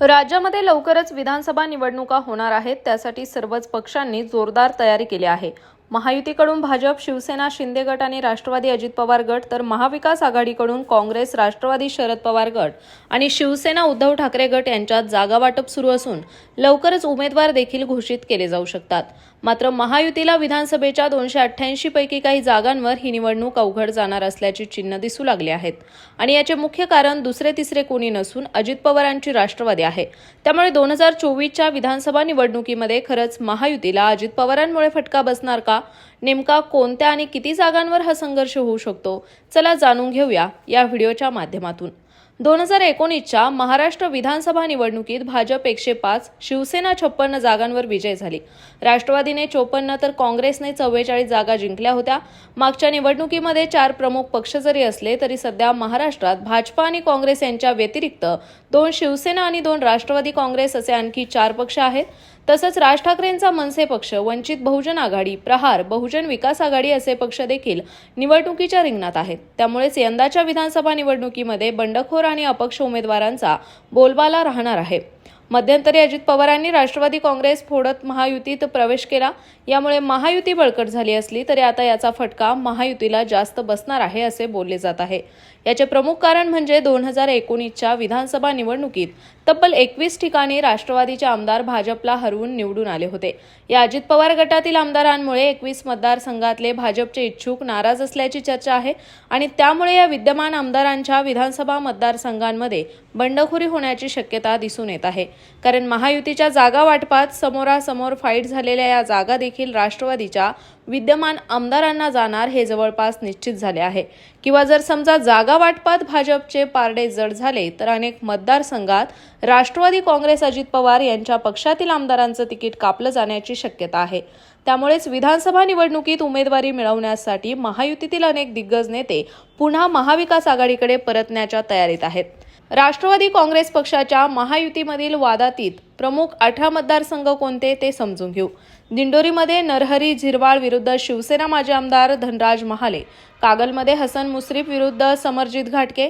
राज्यामध्ये लवकरच विधानसभा निवडणुका होणार आहेत. त्यासाठी सर्वच पक्षांनी जोरदार तयारी केली आहे. महायुतीकडून भाजप शिवसेना शिंदे गट आणि राष्ट्रवादी अजित पवार गट तर महाविकास आघाडीकडून काँग्रेस राष्ट्रवादी शरद पवार गट आणि शिवसेना उद्धव ठाकरे गट यांच्यात जागा वाटप सुरू असून लवकरच उमेदवार देखील घोषित केले जाऊ शकतात. मात्र महायुतीला विधानसभेच्या दोनशे अठ्ठ्याऐंशी पैकी काही जागांवर ही निवडणूक अवघड जाणार असल्याची चिन्ह दिसू लागली आहेत. आणि याचे मुख्य कारण दुसरे तिसरे कोणी नसून अजित पवारांची राष्ट्रवादी आहे. त्यामुळे दोन हजार चोवीसच्या विधानसभा निवडणुकीमध्ये खरंच महायुतीला अजित पवारांमुळे फटका बसणार का? नेमका कोणत्या आणि किती जागांवर हा संघर्ष होऊ शकतो? चला जाणून घेऊया या व्हिडिओच्या माध्यमातून. दोन हजार एकोणीसच्या महाराष्ट्र विधानसभा निवडणुकीत भाजप एकशे पाच शिवसेना छप्पन्न जागांवर विजय झाली. राष्ट्रवादीने चोपन्न तर काँग्रेसने चव्वेचाळीस जागा जिंकल्या होत्या. मागच्या निवडणुकीमध्ये चार प्रमुख पक्ष जरी असले तरी सध्या महाराष्ट्रात भाजपा आणि काँग्रेस यांच्या व्यतिरिक्त दोन शिवसेना आणि दोन राष्ट्रवादी काँग्रेस असे आणखी चार पक्ष आहेत. तसंच राज ठाकरेंचा मनसे पक्ष वंचित बहुजन आघाडी प्रहार बहुजन विकास आघाडी असे पक्ष देखील निवडणुकीच्या रिंगणात आहेत. त्यामुळेच यंदाच्या विधानसभा निवडणुकीमध्ये बंडखोर आणि अपक्ष उमेदवारांचा बोलबाला राहणार आहे. मध्यंतरी अजित पवारांनी राष्ट्रवादी काँग्रेस फोडत महायुतीत प्रवेश केला. यामुळे महायुती बळकट झाली असली तरी आता याचा फटका महायुतीला जास्त बसणार आहे असे बोलले जात आहे. याचे प्रमुख कारण म्हणजे दोन हजार एकोणीसच्या विधानसभा निवडणुकीत तब्बल एकवीस ठिकाणी राष्ट्रवादीचे आमदार भाजपला हरवून निवडून आले होते. या अजित पवार गटातील आमदारांमुळे एकवीस मतदारसंघातले भाजपचे इच्छुक नाराज असल्याची चर्चा आहे आणि त्यामुळे या विद्यमान आमदारांच्या विधानसभा मतदारसंघांमध्ये बंडखोरी होण्याची शक्यता दिसून येत आहे. कारण महायुतीच्या जागा वाटपात समोरासमोर फाईट झालेल्या या जागा देखील राष्ट्रवादीच्या विद्यमान आमदारांना जाणार हे जवळपास निश्चित झाले आहे. किंवा जर समजा जागा वाटपात भाजपचे पारडे जड झाले तर अनेक मतदारसंघात राष्ट्रवादी काँग्रेस अजित पवार यांच्या पक्षातील आमदारांचं तिकीट कापलं जाण्याची शक्यता आहे. त्यामुळेच विधानसभा निवडणुकीत उमेदवारी मिळवण्यासाठी महायुतीतील अनेक दिग्गज नेते पुन्हा महाविकास आघाडीकडे परतण्याच्या तयारीत आहेत. राष्ट्रवादी काँग्रेस पक्षाच्या महायुतीमधील वादातीत प्रमुख अठरा मतदारसंघ कोणते ते समजून घेऊ. दिंडोरीमध्ये नरहरी झिरवाळ विरुद्ध शिवसेना माजी आमदार धनराज महाले कागलमध्ये हसन मुश्रीफ विरुद्ध समरजित घाटके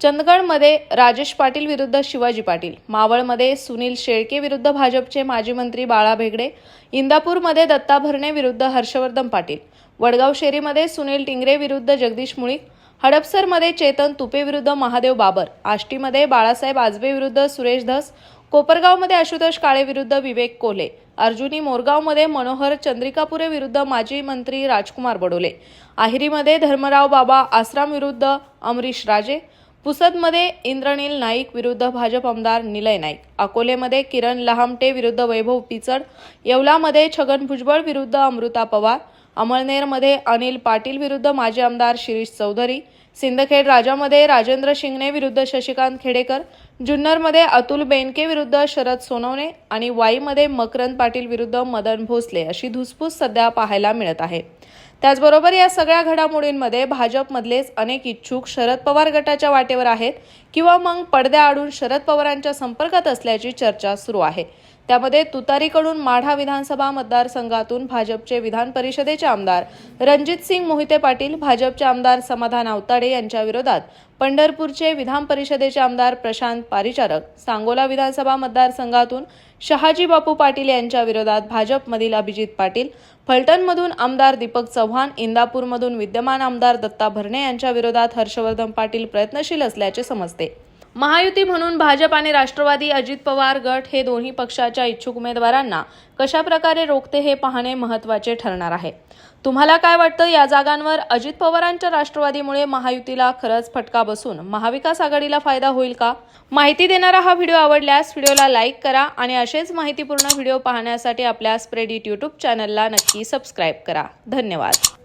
चंदगडमध्ये राजेश पाटील विरुद्ध शिवाजी पाटील मावळमध्ये सुनील शेळके विरुद्ध भाजपचे माजी मंत्री बाळा भेगडे इंदापूरमध्ये दत्ता भरणे विरुद्ध हर्षवर्धन पाटील वडगाव शेरीमध्ये सुनील टिंगरे विरुद्ध जगदीश मुळीक हडपसरमध्ये चेतन तुपे विरुद्ध महादेव बाबर आष्टीमध्ये बाळासाहेब आजबे विरुद्ध सुरेश धस कोपरगावमध्ये आशुतोष काळे विरुद्ध विवेक कोल्हे अर्जुनी मोरगावमध्ये मनोहर चंद्रिकापुरे विरुद्ध माजी मंत्री राजकुमार बडोले आहिरीमध्ये धर्मराव बाबा आसराम विरुद्ध अमरीश राजे पुसदमध्ये इंद्रनील नाईक विरुद्ध भाजप आमदार निलय नाईक अकोलेमध्ये किरण लहामटे विरुद्ध वैभव पिचड येवलामध्ये छगन भुजबळ विरुद्ध अमृता पवार अमळनेरमध्ये अनिल पाटील विरुद्ध माजी आमदार शिरीष चौधरी सिंदखेड राजामध्ये राजेंद्र शिंगणे विरुद्ध शशिकांत खेडेकर जुन्नरमध्ये अतुल बेनके विरुद्ध शरद सोनवणे आणि वाईमध्ये मकरंद पाटील विरुद्ध मदन भोसले अशी धुसफूस सध्या पाहायला मिळत आहे. त्याचबरोबर या सगळ्या घडामोडींमध्ये भाजपमधलेच अनेक इच्छुक शरद पवार गटाच्या वाटेवर आहेत किंवा मग पडद्याआडून शरद पवारांच्या संपर्कात असल्याची चर्चा सुरू आहे. त्यामध्ये तुतारीकडून माढा विधानसभा मतदारसंघातून भाजपचे विधान परिषदेचे आमदार रणजित सिंग मोहिते पाटील भाजपचे आमदार समाधान आवताडे यांच्या विरोधात पंढरपूरचे विधान परिषदेचे आमदार प्रशांत पारिचारक सांगोला विधानसभा मतदारसंघातून शहाजी बापू पाटील यांच्या विरोधात भाजपमधील अभिजित पाटील फलटणमधून आमदार दीपक चव्हाण इंदापूरमधून विद्यमान आमदार दत्ता भरणे यांच्या विरोधात हर्षवर्धन पाटील प्रयत्नशील असल्याचे समजते. महायुती म्हणून भाजप आणि राष्ट्रवादी अजित पवार गट हे दोन्ही पक्षाच्या इच्छुक उमेदवारांना कशा प्रकारे रोखते हे पाहणे महत्त्वाचे ठरणार आहे. तुम्हाला काय वाटतं? या जागांवर अजित पवारांच्या राष्ट्रवादीमुळे महायुतीला खरंच फटका बसून महाविकास आघाडीला फायदा होईल का? माहिती देणारा हा व्हिडिओ आवडल्यास व्हिडिओला लाईक करा आणि असेच माहितीपूर्ण व्हिडिओ पाहण्यासाठी आपल्या स्प्रेडिट यूट्यूब चॅनलला नक्की सबस्क्राईब करा. धन्यवाद.